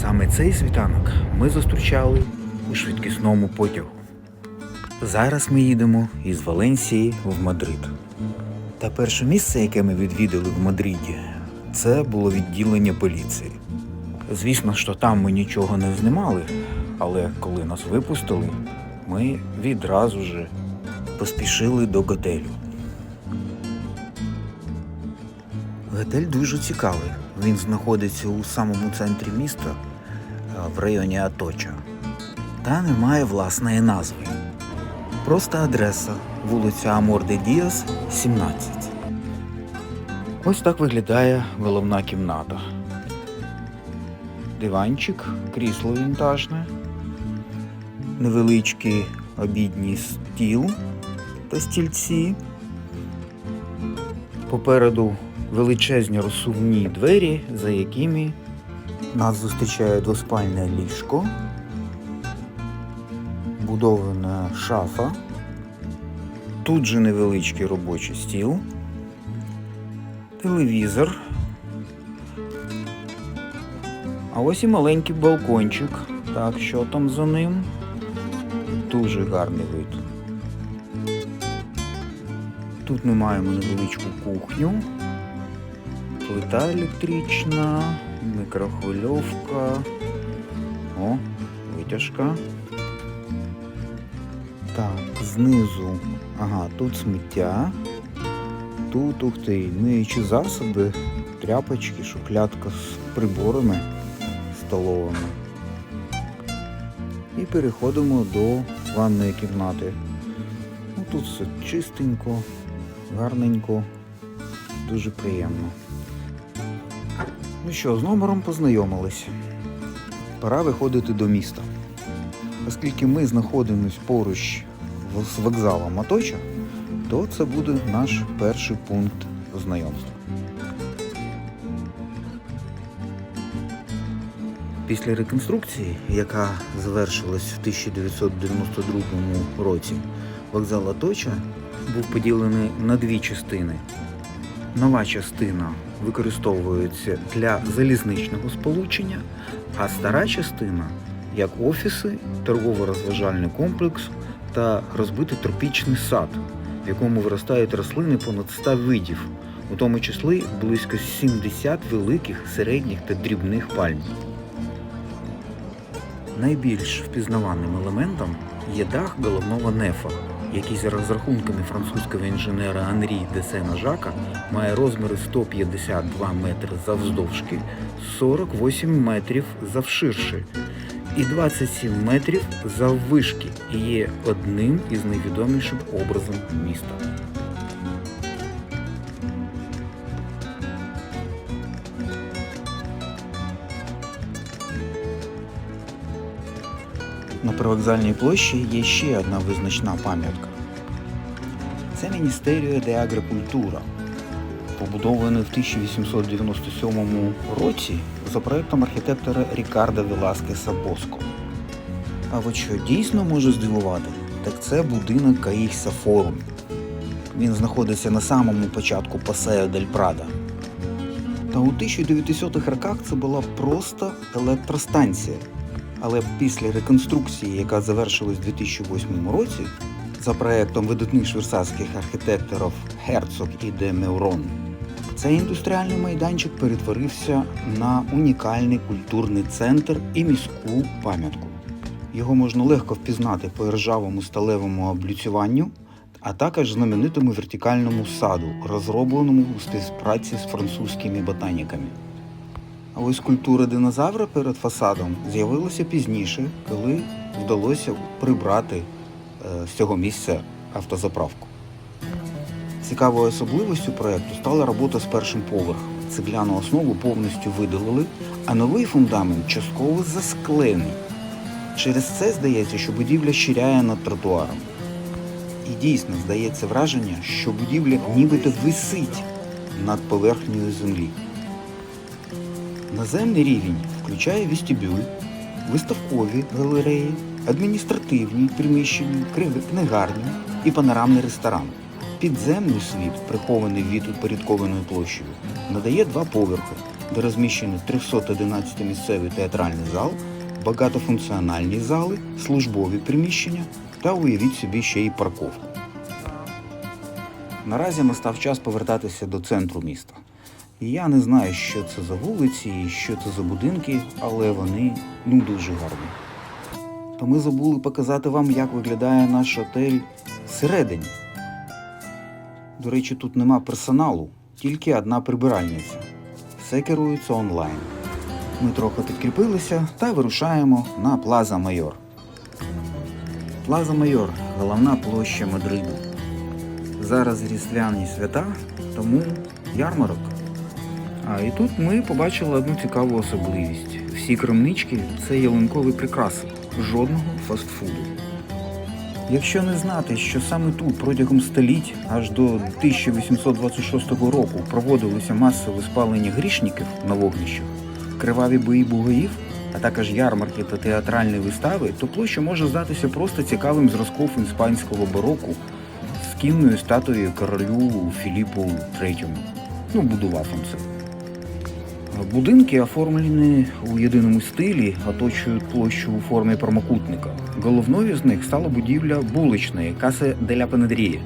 Саме цей світанок ми зустрічали у швидкісному потягу. Зараз ми їдемо із Валенсії в Мадрид. Та перше місце, яке ми відвідали в Мадриді, це було відділення поліції. Звісно, що там ми нічого не знімали, але коли нас випустили, ми відразу ж поспішили до готелю. Готель дуже цікавий. Він знаходиться у самому центрі міста, в районі Аточа. Та не має власної назви. Просто адреса вулиця Амор де Діас, 17. Ось так виглядає головна кімната. Диванчик, крісло вінтажне, невеличкий обідній стіл та стільці. Попереду величезні розсувні двері, за якими нас зустрічає двоспальне ліжко, будована шафа, тут же невеличкий робочий стіл, телевізор. А ось і маленький балкончик. Так, що там за ним? Дуже гарний вид. Тут ми маємо невеличку кухню, плита електрична, мікрохвильовка, о, витяжка. Так, знизу, ага, тут сміття. Тут, ух ти, миючі засоби, тряпочки, шухлядка з приборами столовими. І переходимо до ванної кімнати. Ну, тут все чистенько, гарненько, дуже приємно. Ну що, з номером познайомилися. Пора виходити до міста. Оскільки ми знаходимось поруч з вокзалом Аточа, то це буде наш перший пункт знайомства. Після реконструкції, яка завершилась в 1992 році, вокзал Аточа був поділений на дві частини. Нова частина використовується для залізничного сполучення, а стара частина як офіси, торгово-розважальний комплекс та розбитий тропічний сад, в якому виростають рослини понад 100 видів, у тому числі близько 70 великих, середніх та дрібних пальм. Найбільш впізнаваним елементом є дах головного нефа, який за розрахунками французького інженера Анрі Десена Жака має розміри 152 метри завздовжки, 48 метрів завширши і 27 метрів заввишки і є одним із найвідоміших образом міста. Привокзальній площі є ще одна визначна пам'ятка. Це Міністеріо де Агрикультура, побудований в 1897 році за проектом архітектора Рікардо Веласкеса Боско. А от що дійсно може здивувати, так це будинок Каїхса Форум. Він знаходиться на самому початку Пасео дель Прада. Та у 1900-х роках це була просто електростанція. Але після реконструкції, яка завершилась у 2008 році, за проектом видатних швейцарських архітекторів Герцог і де Меурон, цей індустріальний майданчик перетворився на унікальний культурний центр і міську пам'ятку. Його можна легко впізнати по ржавому сталевому облюцюванню, а також знаменитому вертикальному саду, розробленому у співпраці з французькими ботаніками. А ось культура динозавра перед фасадом з'явилася пізніше, коли вдалося прибрати е, з цього місця автозаправку. Цікавою особливістю проекту стала робота з першим поверхом. Цегляну основу повністю видалили, а новий фундамент частково засклений. Через це здається, що будівля щиряє над тротуаром. І дійсно здається враження, що будівля нібито висить над поверхнею землі. Наземний рівень включає вестибюль, виставкові галереї, адміністративні приміщення, книгарні і панорамний ресторан. Підземний світ, прихований від упорядкованою площею, надає два поверхи, де розміщені 311 місцевий театральний зал, багатофункціональні зали, службові приміщення та уявіть собі ще й парковку. Наразі настав час повертатися до центру міста. Я не знаю, що це за вулиці і що це за будинки, але вони ну дуже гарні. То ми забули показати вам, як виглядає наш отель всередині. До речі, тут нема персоналу, тільки одна прибиральниця. Все керується онлайн. Ми трохи підкріпилися та вирушаємо на Плаза Майор. Плаза Майор головна площа Мадриду. Зараз різдвяні свята, тому ярмарок. А і тут ми побачили одну цікаву особливість. Всі крамнички це ялинкові прикраси, жодного фастфуду. Якщо не знати, що саме тут протягом століть аж до 1826 року проводилися масові спалення грішників на вогнищах, криваві бої бугаїв, а також ярмарки та театральні вистави, то площа може здатися просто цікавим зразком іспанського бароку з кінною статуєю королю Філіпу III. Ну, будував він це. Будинки оформлені у єдиному стилі, оточують площу у формі прямокутника. Головною з них стала будівля вуличної Касе деля Панедрія.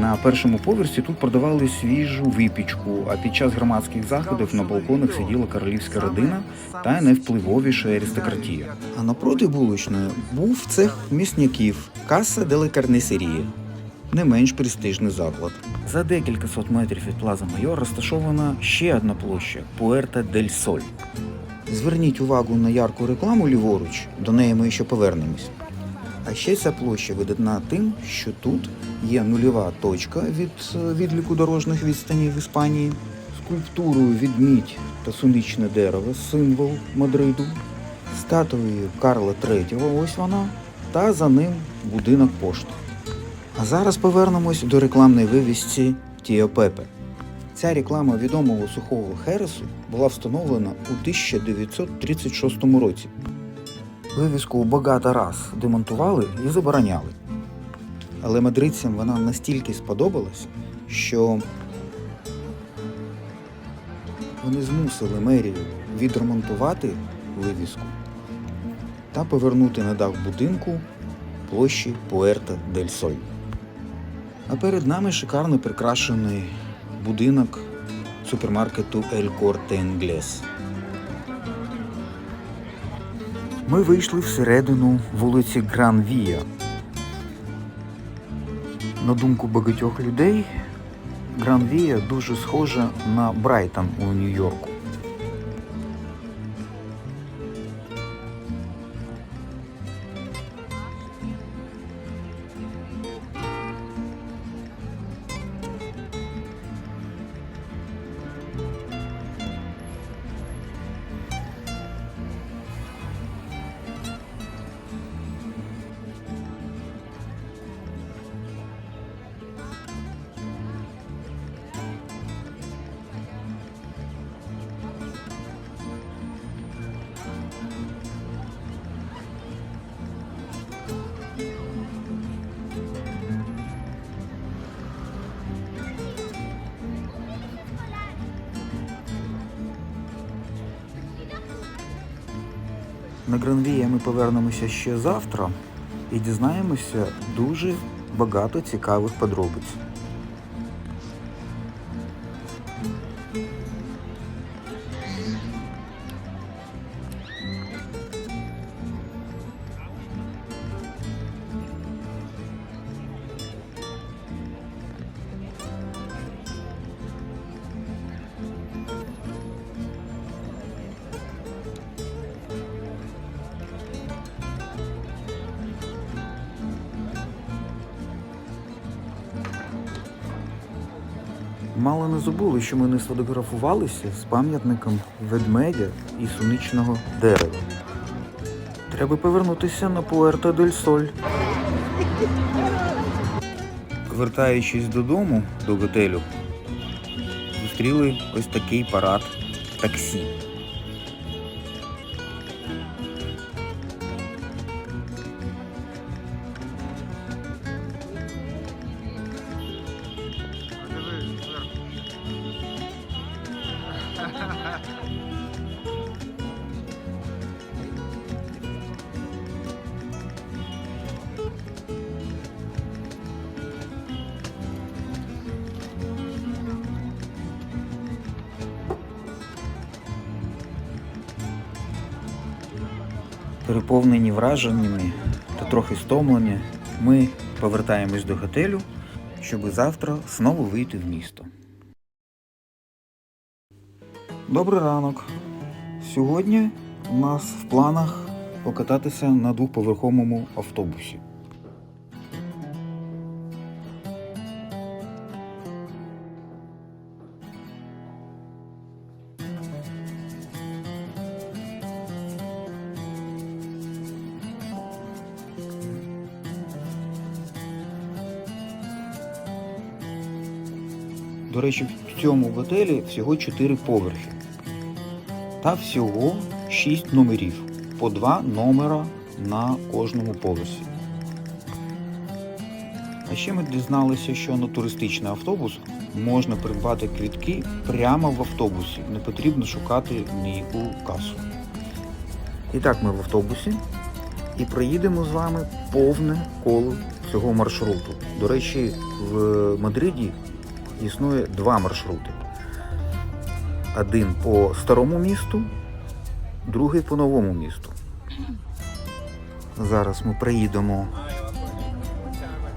На першому поверсі тут продавали свіжу випічку, а під час громадських заходів на балконах сиділа королівська родина та найвпливовіша аристократія. А напроти вуличної був цех місняків Каса деля Карнесерія не менш престижний заклад. За декілька сот метрів від Плаза Майор розташована ще одна площа Пуерта дель Соль. Зверніть увагу на ярку рекламу ліворуч, до неї ми ще повернемось. А ще ця площа видатна тим, що тут є нульова точка від е, відліку дорожніх відстанів в Іспанії, скульптурою відмідь та суничне дерево, символ Мадриду, статуєю Карла III, ось вона, та за ним будинок пошти. А зараз повернемось до рекламної вивісці Тіо Пепе. Ця реклама відомого сухого Хересу була встановлена у 1936 році. Вивіску багато раз демонтували і забороняли. Але мадридцям вона настільки сподобалась, що вони змусили мерію відремонтувати вивіску та повернути на дах будинку площі Пуерта дель Соль. А перед нами шикарно прикрашений будинок супермаркету El Corte Inglés. Ми вийшли всередину вулиці Гран Вія. На думку багатьох людей, Гран Вія дуже схожа на Брайтон у Нью-Йорку. На Гранвія ми повернемося ще завтра і дізнаємося дуже багато цікавих подробиць. Мало не забули, що ми не сфотографувалися з пам'ятником ведмедя і суничного дерева. Треба повернутися на Пуерто дель Соль. Повертаючись додому до готелю, зустріли ось такий парад таксі. Переповнені враженнями та трохи стомлені, ми повертаємось до готелю, щоб завтра знову вийти в місто. Добрий ранок. Сьогодні у нас в планах покататися на двоповерховому автобусі. Речі, в цьому готелі всього 4 поверхи. Та всього 6 номерів. По 2 номера на кожному поверсі. А ще ми дізналися, що на туристичний автобус можна придбати квітки прямо в автобусі. Не потрібно шукати ніяку касу. І так ми в автобусі і проїдемо з вами повне коло цього маршруту. До речі, в Мадриді існує два маршрути. Один по старому місту, другий по новому місту. Зараз ми приїдемо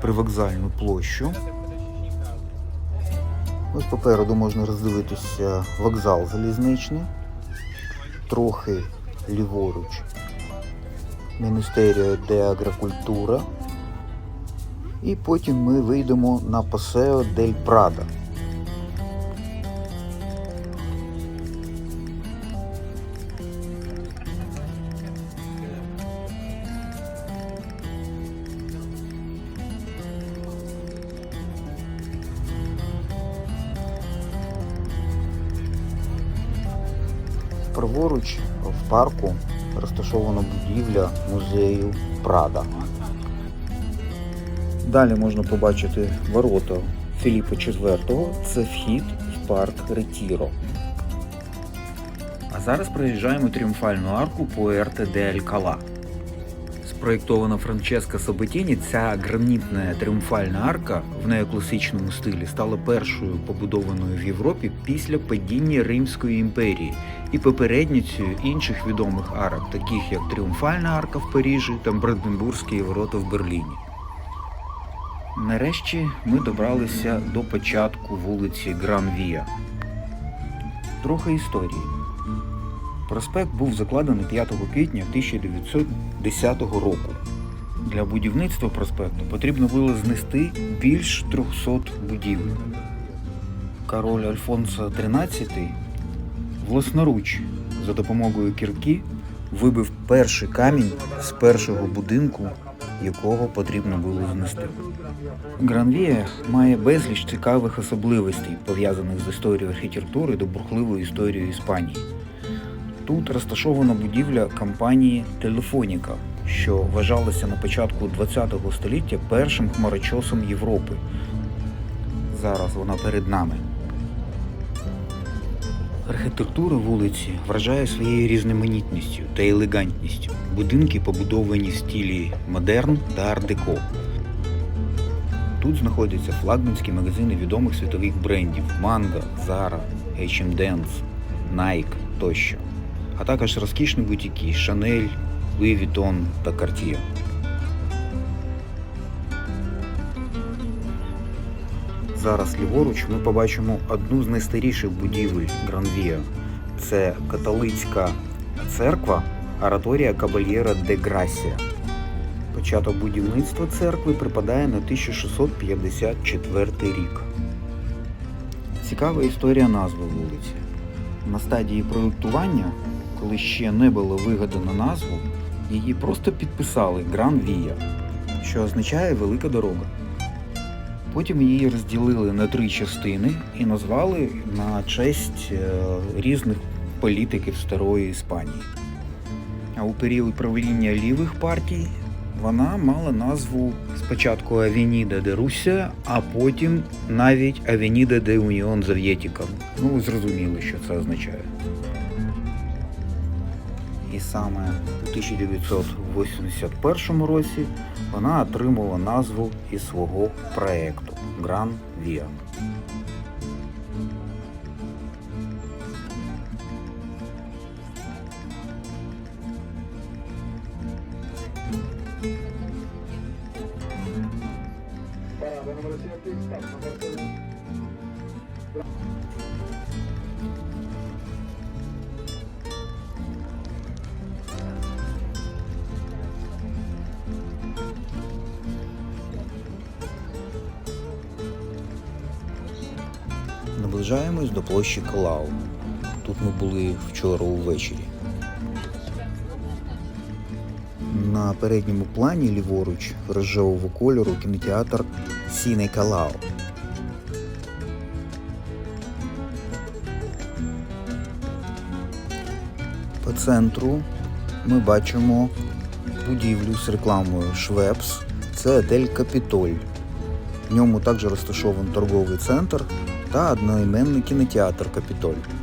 привокзальну площу. Ось попереду можна роздивитися вокзал залізничний, трохи ліворуч. Міністерія де Агрокультура. І потім ми вийдемо на Пасео дель Прада. Праворуч в парку розташована будівля музею Прада. Далі можна побачити ворота Філіпа IV. Це вхід в парк Ретіро. А зараз проїжджаємо тріумфальну арку Пуерте де Алькала. Спроєктована Франческо Сабатіні, ця гранітна тріумфальна арка в неокласичному стилі стала першою побудованою в Європі після падіння Римської імперії і попередницею інших відомих арок, таких як Тріумфальна арка в Парижі та Бранденбурзькі ворота в Берліні. Нарешті ми добралися до початку вулиці Гранвія. Трохи історії. Проспект був закладений 5 квітня 1910 року. Для будівництва проспекту потрібно було знести більш 300 будівель. Король Альфонсо XIII власноруч за допомогою кірки вибив перший камінь з першого будинку, якого потрібно було знести. Гранвія має безліч цікавих особливостей, пов'язаних з історією архітектури та бурхливою історією Іспанії. Тут розташована будівля компанії Телефоніка, що вважалася на початку ХХ століття першим хмарочосом Європи. Зараз вона перед нами. Архітектура вулиці вражає своєю різноманітністю та елегантністю. Будинки побудовані в стилі модерн та ар-деко. Тут знаходяться флагманські магазини відомих світових брендів Mango, Zara, H&M, Nike тощо, а також розкішні бутіки Chanel, Louis Vuitton та Cartier. Зараз ліворуч ми побачимо одну з найстаріших будівель Гранвія. Це католицька церква Ораторія Кабальєра де Грасія. Початок будівництва церкви припадає на 1654 рік. Цікава історія назви вулиці. На стадії проєктування, коли ще не було вигадано назву, її просто підписали Гран Вія, що означає велика дорога. Потім її розділили на три частини і назвали на честь е, різних політиків старої Іспанії. А у період правління лівих партій вона мала назву спочатку Авеніда де Русія, а потім навіть Авеніда де Уніон Зав'єтіка. Ну, ви зрозуміли, що це означає. І саме 1981 році вона отримала назву із свого проекту Гран Віа. Площі Калау. Тут ми були вчора увечері. На передньому плані ліворуч рожевого кольору кінотеатр Сіне Калау. По центру ми бачимо будівлю з рекламою Швепс. Це отель Капітоль. В ньому також розташований торговий центр та одноіменний кінотеатр Капітоль.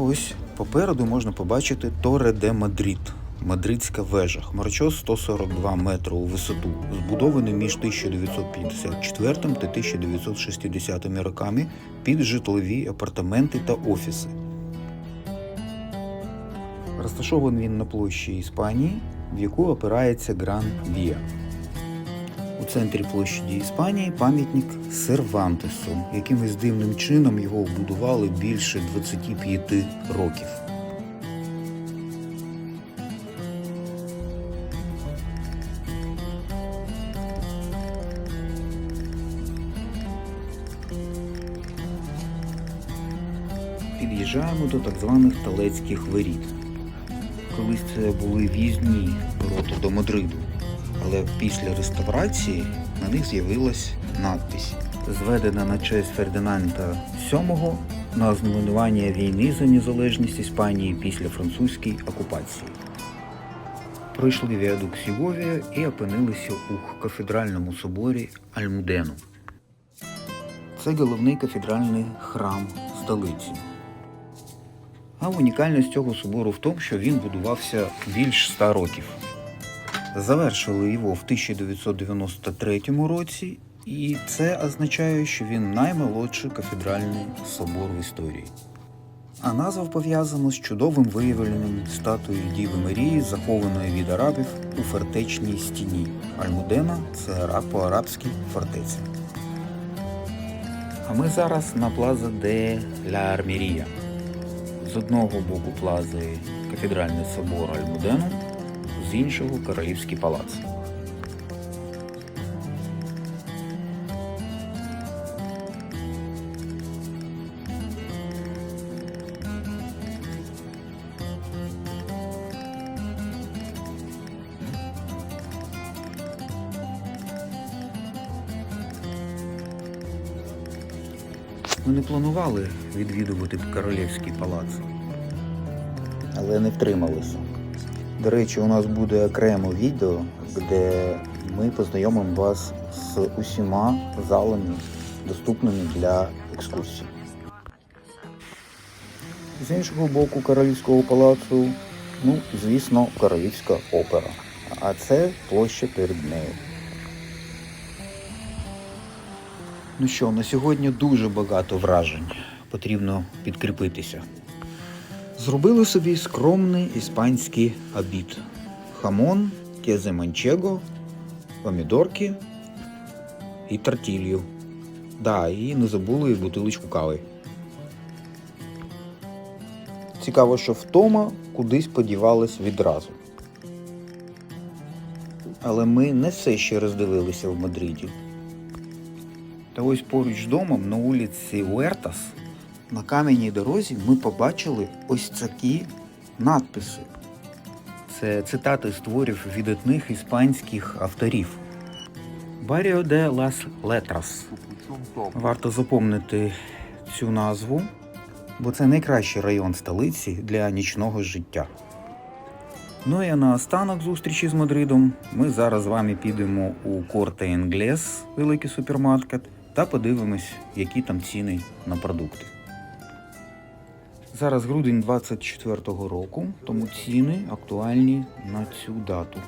Ось попереду можна побачити Торе де Мадрид. Мадридська вежа, хмарочос 142 метри у висоту, збудований між 1954 та 1960 роками під житлові апартаменти та офіси. Розташований він на площі Іспанії, в яку опирається Гран Віа. Центрі площаді Іспанії пам'ятник Сервантесу. Якимось дивним чином його вбудували більше 25 років. Під'їжджаємо до так званих Талецьких воріт. Колись це були в'їзні ворота до Мадриду але після реставрації на них з'явилась надпись, зведена на честь Фердинанда VII на ознаменування війни за незалежність Іспанії після французької окупації. Пройшли віадук Сіговія і опинилися у кафедральному соборі Альмудену. Це головний кафедральний храм столиці. А унікальність цього собору в тому, що він будувався більш 100 років. Завершили його в 1993 році, і це означає, що він наймолодший кафедральний собор в історії. А назва пов'язана з чудовим виявленням статуї Діви Марії, захованої від арабів у фортечній стіні. Альмудена це араб по-арабськи фортеця. А ми зараз на плаза де ля Армірія. З одного боку плази кафедральний собор Альмудену, з іншого королівський палац. Ми не планували відвідувати королівський палац, але не втрималися. До речі, у нас буде окремо відео, де ми познайомимо вас з усіма залами, доступними для екскурсій. З іншого боку королівського палацу, ну, звісно, королівська опера. А це площа перед нею. Ну що, на сьогодні дуже багато вражень. Потрібно підкріпитися. Зробили собі скромний іспанський обід. Хамон, кезе манчего, помідорки і тортілью. Да, і не забули бутилочку кави. Цікаво, що втома кудись подівалась відразу. Але ми не все ще роздивилися в Мадриді. Та ось поруч з домом на вулиці Уертас на кам'яній дорозі ми побачили ось такі надписи. Це цитати з творів видатних іспанських авторів. Баріо де лас Летрас. Варто запомнити цю назву, бо це найкращий район столиці для нічного життя. Ну і наостанок зустрічі з Мадридом ми зараз з вами підемо у Корте Інглес, великий супермаркет, та подивимось, які там ціни на продукти. Зараз грудень 24-го року, тому ціни актуальні на цю дату.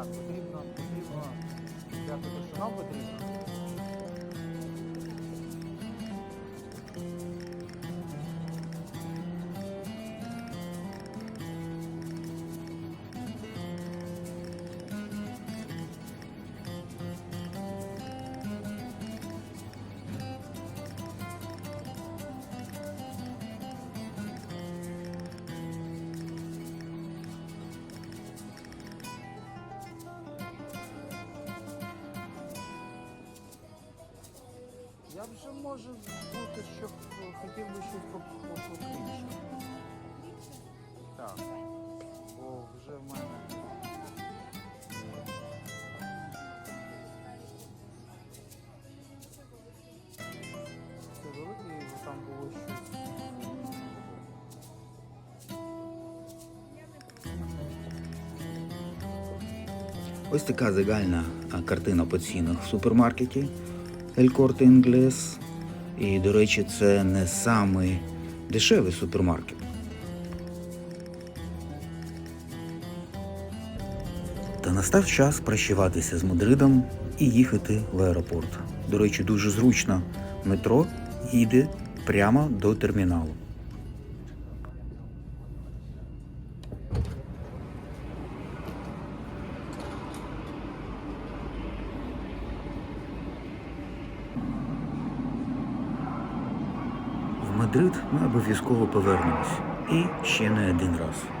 Так, Я вже може бути, що хотів би щось по- по- покріпше. Так. Бо вже в мене. Це великий, бо там було щось. Ось така загальна картина по цінах в супермаркеті Corte Inglés. І, до речі, це не самий дешевий супермаркет. Та настав час прощаватися з Мадридом і їхати в аеропорт. До речі, дуже зручно. Метро їде прямо до терміналу. В Мадрид ми обов'язково повернемось. І ще не один раз.